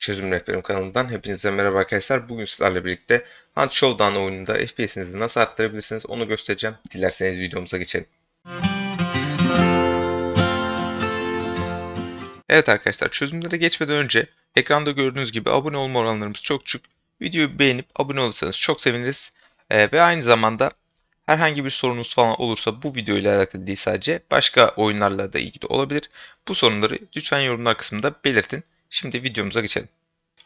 Çözüm Rehberim kanalından hepinize merhaba arkadaşlar. Bugün sizlerle birlikte Hunt Showdown oyununda FPS'inizi nasıl arttırabilirsiniz onu göstereceğim. Dilerseniz videomuza geçelim. Evet arkadaşlar çözümlere geçmeden önce ekranda gördüğünüz gibi abone olma oranlarımız çok düşük. Videoyu beğenip abone olursanız çok seviniriz. Ee, ve aynı zamanda herhangi bir sorunuz falan olursa bu video ile alakalı değil sadece başka oyunlarla da ilgili olabilir. Bu sorunları lütfen yorumlar kısmında belirtin. Şimdi videomuza geçelim.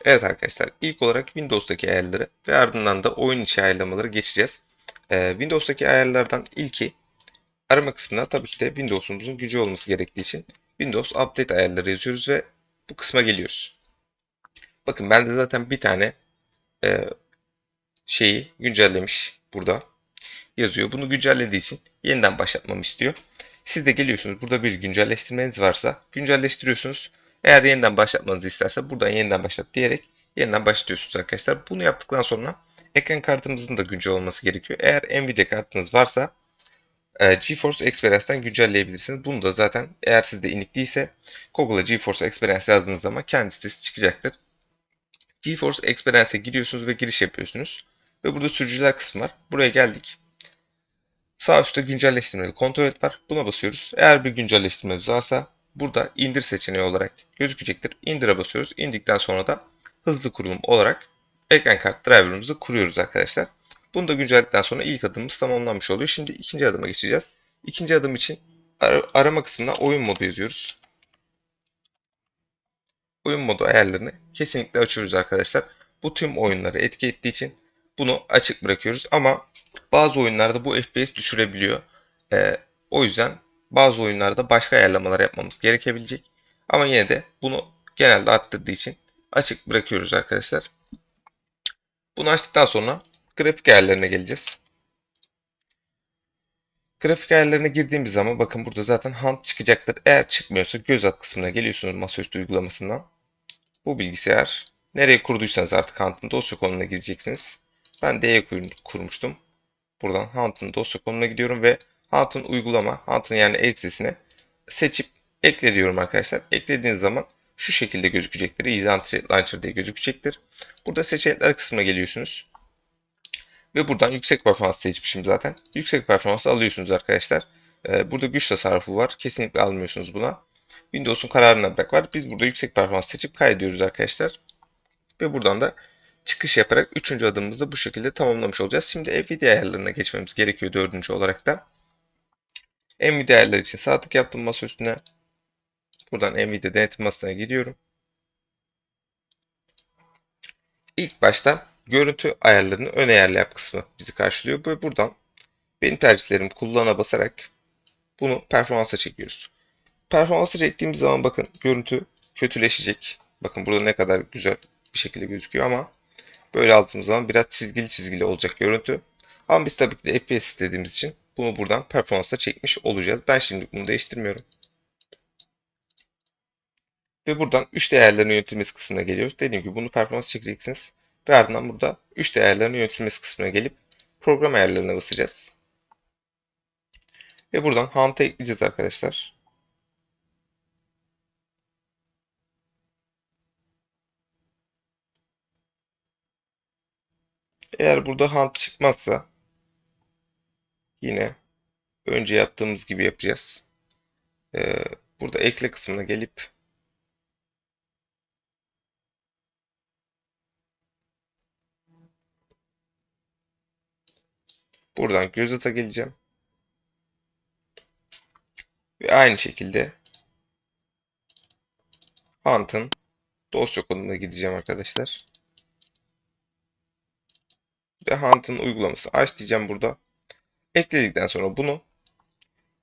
Evet arkadaşlar ilk olarak Windows'taki ayarları ve ardından da oyun içi ayarlamaları geçeceğiz. Ee, Windows'taki ayarlardan ilki arama kısmına tabii ki de Windows'umuzun gücü olması gerektiği için Windows Update ayarları yazıyoruz ve bu kısma geliyoruz. Bakın bende zaten bir tane e, şeyi güncellemiş burada yazıyor. Bunu güncellediği için yeniden başlatmamı istiyor. Siz de geliyorsunuz burada bir güncelleştirmeniz varsa güncelleştiriyorsunuz. Eğer yeniden başlatmanızı isterse buradan yeniden başlat diyerek yeniden başlatıyorsunuz arkadaşlar. Bunu yaptıktan sonra ekran kartımızın da güncel olması gerekiyor. Eğer Nvidia kartınız varsa e, GeForce Experience'den güncelleyebilirsiniz. Bunu da zaten eğer sizde inik değilse Google'a GeForce Experience yazdığınız zaman kendi sitesi çıkacaktır. GeForce Experience'e giriyorsunuz ve giriş yapıyorsunuz. Ve burada sürücüler kısmı var. Buraya geldik. Sağ üstte güncelleştirmeli kontrol et var. Buna basıyoruz. Eğer bir güncelleştirmemiz varsa burada indir seçeneği olarak gözükecektir. İndire basıyoruz. İndikten sonra da hızlı kurulum olarak ekran kart driver'ımızı kuruyoruz arkadaşlar. Bunu da güncelledikten sonra ilk adımımız tamamlanmış oluyor. Şimdi ikinci adıma geçeceğiz. İkinci adım için ar arama kısmına oyun modu yazıyoruz. Oyun modu ayarlarını kesinlikle açıyoruz arkadaşlar. Bu tüm oyunları etki ettiği için bunu açık bırakıyoruz. Ama bazı oyunlarda bu FPS düşürebiliyor. Ee, o yüzden bazı oyunlarda başka ayarlamalar yapmamız gerekebilecek. Ama yine de bunu genelde arttırdığı için açık bırakıyoruz arkadaşlar. Bunu açtıktan sonra grafik ayarlarına geleceğiz. Grafik ayarlarına girdiğimiz zaman bakın burada zaten Hunt çıkacaktır. Eğer çıkmıyorsa göz at kısmına geliyorsunuz masaüstü uygulamasından. Bu bilgisayar nereye kurduysanız artık Hunt'ın dosya konumuna gideceksiniz. Ben D'ye kurmuştum. Buradan Hunt'ın dosya konumuna gidiyorum ve Hunt'ın uygulama, Hunt'ın yani eksisine seçip ekle diyorum arkadaşlar. Eklediğiniz zaman şu şekilde gözükecektir. Easy Launcher diye gözükecektir. Burada seçenekler kısmına geliyorsunuz. Ve buradan yüksek performans seçmişim zaten. Yüksek performans alıyorsunuz arkadaşlar. Ee, burada güç tasarrufu var. Kesinlikle almıyorsunuz buna. Windows'un kararına bırak var. Biz burada yüksek performans seçip kaydediyoruz arkadaşlar. Ve buradan da çıkış yaparak üçüncü adımımızı bu şekilde tamamlamış olacağız. Şimdi Nvidia ayarlarına geçmemiz gerekiyor dördüncü olarak da. Nvidia ayarları için sağ tık yaptım masa üstüne. Buradan Nvidia denetim masasına gidiyorum. İlk başta görüntü ayarlarını ön ayarlı yap kısmı bizi karşılıyor. Ve buradan benim tercihlerim kullana basarak bunu performansa çekiyoruz. Performansa çektiğimiz zaman bakın görüntü kötüleşecek. Bakın burada ne kadar güzel bir şekilde gözüküyor ama böyle aldığımız zaman biraz çizgili çizgili olacak görüntü. Ama biz tabii ki de FPS istediğimiz için bunu buradan performansa çekmiş olacağız. Ben şimdi bunu değiştirmiyorum. Ve buradan 3 değerlerin yönetilmesi kısmına geliyoruz. Dediğim gibi bunu performans çekeceksiniz. Ve ardından burada 3 değerlerin yönetilmesi kısmına gelip program ayarlarına basacağız. Ve buradan Hunt'a ekleyeceğiz arkadaşlar. Eğer burada Hunt çıkmazsa yine önce yaptığımız gibi yapacağız. Ee, burada ekle kısmına gelip buradan göz ata geleceğim. Ve aynı şekilde Hunt'ın dosya konumuna gideceğim arkadaşlar. Ve Hunt'ın uygulaması aç diyeceğim burada. Ekledikten sonra bunu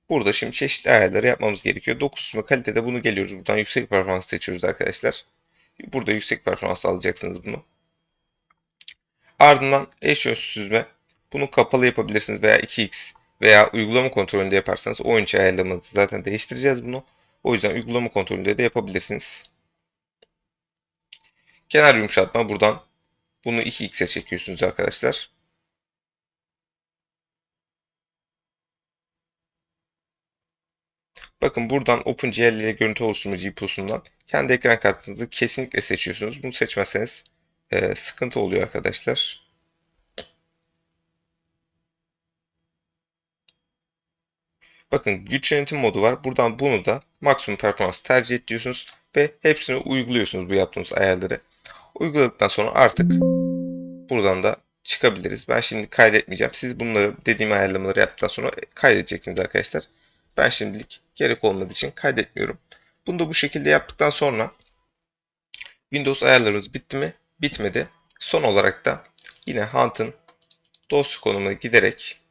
burada şimdi çeşitli ayarları yapmamız gerekiyor. 9 sunma kalitede bunu geliyoruz. Buradan yüksek performans seçiyoruz arkadaşlar. Burada yüksek performans alacaksınız bunu. Ardından eş süzme. Bunu kapalı yapabilirsiniz veya 2x veya uygulama kontrolünde yaparsanız oyun içi ayarlamanızı zaten değiştireceğiz bunu. O yüzden uygulama kontrolünde de yapabilirsiniz. Kenar yumuşatma buradan bunu 2x'e çekiyorsunuz arkadaşlar. Bakın buradan OpenGL ile görüntü oluşturma GPU'sundan kendi ekran kartınızı kesinlikle seçiyorsunuz. Bunu seçmezseniz e, sıkıntı oluyor arkadaşlar. Bakın güç yönetim modu var. Buradan bunu da maksimum performans tercih et diyorsunuz ve hepsini uyguluyorsunuz bu yaptığımız ayarları. Uyguladıktan sonra artık buradan da çıkabiliriz. Ben şimdi kaydetmeyeceğim. Siz bunları dediğim ayarlamaları yaptıktan sonra kaydedeceksiniz arkadaşlar. Ben şimdilik gerek olmadığı için kaydetmiyorum. Bunu da bu şekilde yaptıktan sonra Windows ayarlarımız bitti mi? Bitmedi. Son olarak da yine Hunt'ın dosya konumuna giderek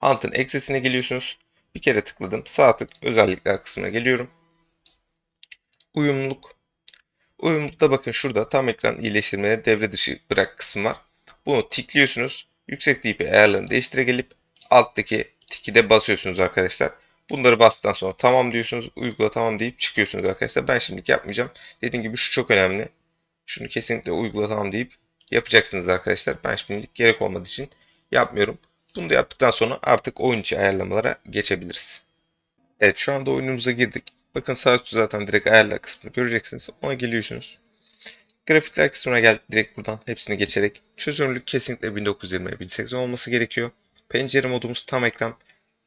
Hunt'ın eksesine geliyorsunuz. Bir kere tıkladım. Sağ tık özellikler kısmına geliyorum. Uyumluluk. Uyumlulukta bakın şurada tam ekran iyileştirmeye devre dışı bırak kısmı var. Bunu tikliyorsunuz. Yüksek DP ayarlarını değiştire gelip alttaki tiki de basıyorsunuz arkadaşlar. Bunları bastıktan sonra tamam diyorsunuz. Uygula tamam deyip çıkıyorsunuz arkadaşlar. Ben şimdilik yapmayacağım. Dediğim gibi şu çok önemli. Şunu kesinlikle uygula tamam deyip yapacaksınız arkadaşlar. Ben şimdilik gerek olmadığı için yapmıyorum. Bunu da yaptıktan sonra artık oyun içi ayarlamalara geçebiliriz. Evet şu anda oyunumuza girdik. Bakın sağ üstte zaten direkt ayarlar kısmını göreceksiniz. Ona geliyorsunuz. Grafikler kısmına gel direkt buradan hepsini geçerek çözünürlük kesinlikle 1920 1080 olması gerekiyor. Pencere modumuz tam ekran.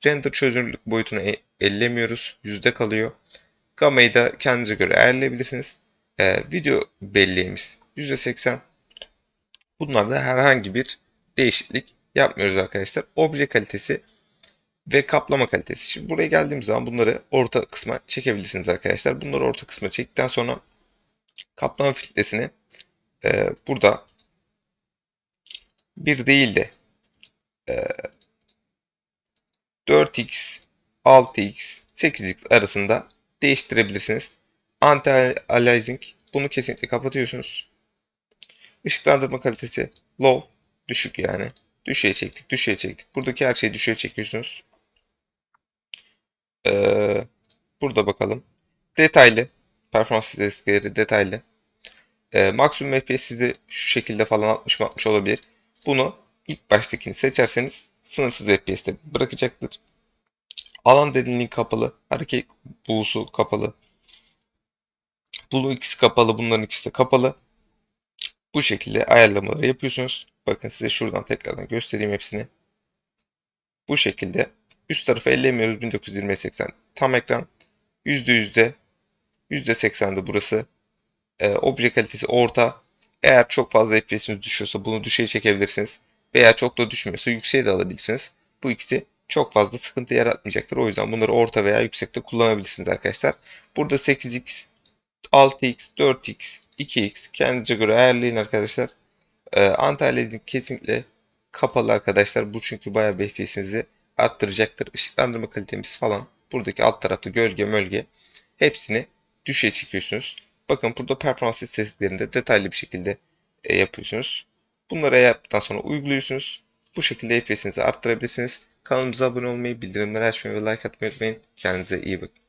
Render çözünürlük boyutunu e- ellemiyoruz. Yüzde kalıyor. Gamayı da kendinize göre ayarlayabilirsiniz. Ee, video belleğimiz %80. Bunlarda herhangi bir değişiklik yapmıyoruz arkadaşlar. Obje kalitesi ve kaplama kalitesi. Şimdi buraya geldiğimiz zaman bunları orta kısma çekebilirsiniz arkadaşlar. Bunları orta kısma çektikten sonra kaplama filtresini e, burada bir değil de e, 4x, 6x, 8x arasında değiştirebilirsiniz. Anti-aliasing bunu kesinlikle kapatıyorsunuz. Işıklandırma kalitesi low, düşük yani. Düşüğe çektik, düşüğe çektik. Buradaki her şeyi düşüğe çekiyorsunuz. Ee, burada bakalım. Detaylı. Performans istatistikleri detaylı. Ee, maksimum FPS sizde şu şekilde falan 60-60 olabilir. Bunu ilk baştakini seçerseniz sınırsız FPS'te bırakacaktır. Alan derinliği kapalı. Hareket buğusu kapalı. Blue ikisi kapalı. Bunların ikisi de kapalı. Bu şekilde ayarlamaları yapıyorsunuz. Bakın size şuradan tekrardan göstereyim hepsini. Bu şekilde üst tarafı ellemiyoruz 1920-80 tam ekran %yüzde %80'de burası. Ee, obje kalitesi orta. Eğer çok fazla FPS'iniz düşüyorsa bunu düşeye çekebilirsiniz. Veya çok da düşmüyorsa yükseğe de alabilirsiniz. Bu ikisi çok fazla sıkıntı yaratmayacaktır. O yüzden bunları orta veya yüksekte kullanabilirsiniz arkadaşlar. Burada 8x, 6x, 4x, 2x kendinize göre ayarlayın arkadaşlar. Ee, Antalya'da kesinlikle kapalı arkadaşlar. Bu çünkü bayağı bir FPS'inizi arttıracaktır. Işıklandırma kalitemiz falan. Buradaki alt tarafta gölge mölge hepsini düşe çekiyorsunuz. Bakın burada performans istatistiklerinde detaylı bir şekilde e, yapıyorsunuz. Bunları yaptıktan sonra uyguluyorsunuz. Bu şekilde FPS'inizi arttırabilirsiniz. Kanalımıza abone olmayı, bildirimleri açmayı ve like atmayı unutmayın. Kendinize iyi bakın.